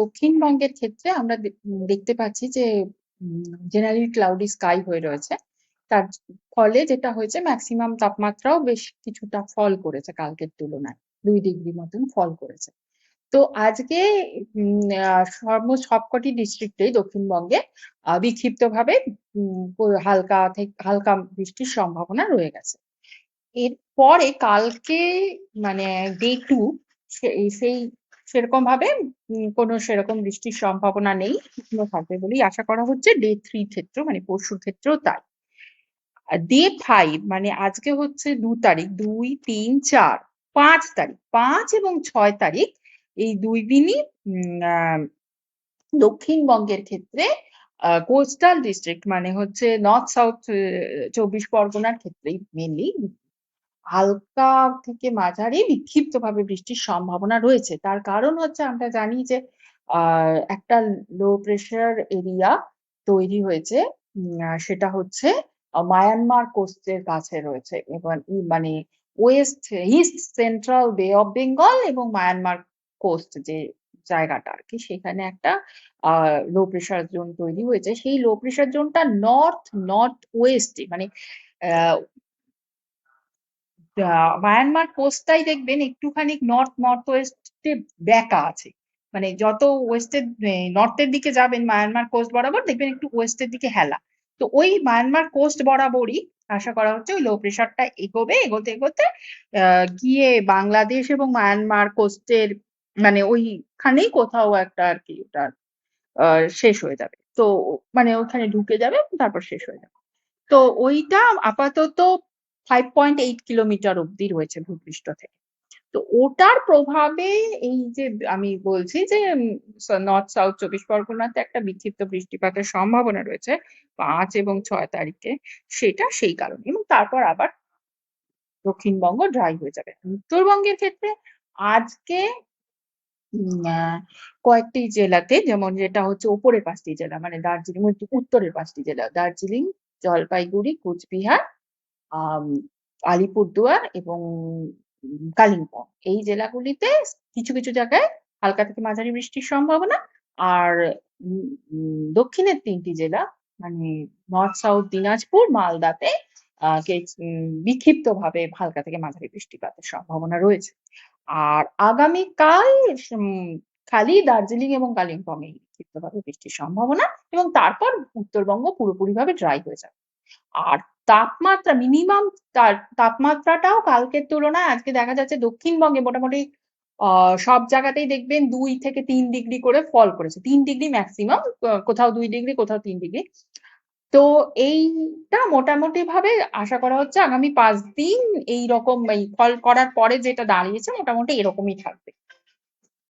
দক্ষিণবঙ্গের ক্ষেত্রে আমরা দেখতে পাচ্ছি যে জেনারেলি ক্লাউডি স্কাই হয়ে রয়েছে। তার ফলে যেটা হয়েছে ম্যাক্সিমাম তাপমাত্রাও বেশ কিছুটা ফল করেছে কালকের তুলনায়। দুই ডিগ্রি মতন ফল করেছে। তো আজকে সর্ব, সবকটি ডিস্ট্রিক্টেই দক্ষিণবঙ্গে বিক্ষিপ্তভাবে হালকা থেক, হালকা বৃষ্টির সম্ভাবনা রয়ে গেছে। এরপরে কালকে মানে ডে 2 সে সেই সেরকমভাবে উম কোনো সেরকম বৃষ্টির সম্ভাবনা নেই। শুকনো থাকবে বলেই আশা করা হচ্ছে। ডে থ্রি ক্ষেত্র মানে পরশুর ক্ষেত্রেও তাই। ডে ফাইভ মানে আজকে হচ্ছে দু তারিখ ২, ৩, ৪, ৫ তারিখ। পাঁচ এবং ছয় তারিখ এই দুই দিনই দক্ষিণবঙ্গের ক্ষেত্রে কোস্টাল ডিস্ট্রিক্ট মানে হচ্ছে নর্থ সাউথ চব্বিশ পরগনার ক্ষেত্রেই মেইনলি হালকা থেকে মাঝারি বিক্ষিপ্তভাবে বৃষ্টির সম্ভাবনা রয়েছে। তার কারণ হচ্ছে আমরা জানি যে একটা লো প্রেশার এরিয়া তৈরি হয়েছে। সেটা হচ্ছে মায়ানমার কোস্টের কাছে রয়েছে। এবার ই মানে west east central Bay of Bengal এবং মায়ানমার কোস্ট যে জায়গাটা আর কি সেখানে একটা লো প্রেশার জোন তৈরি হয়েছে। সেই লো প্রেশার জোনটা নর্থ, নর্থ ওয়েস্ট মানে মায়ানমার কোস্টটাই দেখবেন একটুখানি নর্থ, নর্থ ওয়েস্ট বেঁকা আছে। মানে যত ওয়েস্ট এর এ নর্থ এর দিকে যাবেন মায়ানমার কোস্ট বরাবর দেখবেন একটু ওয়েস্টের দিকে হেলা। তো ওই মায়ানমার কোস্ট বরাবরই আশা করা হচ্ছে ওই লো প্রেশারটা এগোবে। এগোতে, এগোতে গিয়ে বাংলাদেশ এবং মায়ানমার কোস্টের মানে ওইখানেই কোথাও একটা আরকি ওটা আ শেষ হয়ে যাবে। তো মানে ওখানে ঢুকে যাবে তারপর শেষ হয়ে যাবে। তো ওইটা আপাতত 5.8 কিলোমিটার অব্দি রয়েছে ভূপৃষ্ঠ থেকে। তো ওটার প্রভাবে এই যে আমি বলছি যে নর্থ সাউথ ২৪ পরগনাতে একটা বিক্ষিপ্ত বৃষ্টিপাতের সম্ভাবনা রয়েছে পাঁচ এবং ছয় তারিখে। সেটা সেই কারণে এবং তারপর আবার দক্ষিণবঙ্গ ড্রাই হয়ে যাবে। উত্তরবঙ্গের ক্ষেত্রে আজকে কয়েকটি জেলাতে যেমন যেটা হচ্ছে উপরের পাঁচটি জেলা মানে দার্জিলিং উত্তরের পাঁচটি জেলা। দার্জিলিং, জলপাইগুড়ি, কোচবিহার, আলিপুরদুয়ার এবং কালিম্পং। এই জেলাগুলিতে কিছু, কিছু জায়গায় হালকা থেকে মাঝারি বৃষ্টির সম্ভাবনা। আর দক্ষিণের তিনটি জেলা মানে নর্থ সাউথ দিনাজপুর, মালদাতে উম বিক্ষিপ্তভাবে হালকা থেকে মাঝারি বৃষ্টিপাতের সম্ভাবনা রয়েছে। আর আগামীকাল উম খালি দার্জিলিং এবং কালিম্পং এই বিক্ষিপ্তভাবে বৃষ্টির সম্ভাবনা এবং তারপর উত্তরবঙ্গ পুরোপুরিভাবে ড্রাই হয়ে যাবে। আর তাপমাত্রা মিনিমাম তার তাপমাত্রাটাও কালকের তুলনায় আজকে দেখা যাচ্ছে দক্ষিণবঙ্গে মোটামুটি সব জায়গাতেই দেখবেন দুই থেকে তিন ডিগ্রি করে ফল করেছে। তিন ডিগ্রি ম্যাক্সিমাম কোথাও দুই ডিগ্রি, কোথাও তিন ডিগ্রি। তো এইটা মোটামুটিভাবে আশা করা হচ্ছে আগামী পাঁচ দিন এইরকম এই ফল করার পরে যেটা দাঁড়িয়েছে মোটামুটি এরকমই থাকবে।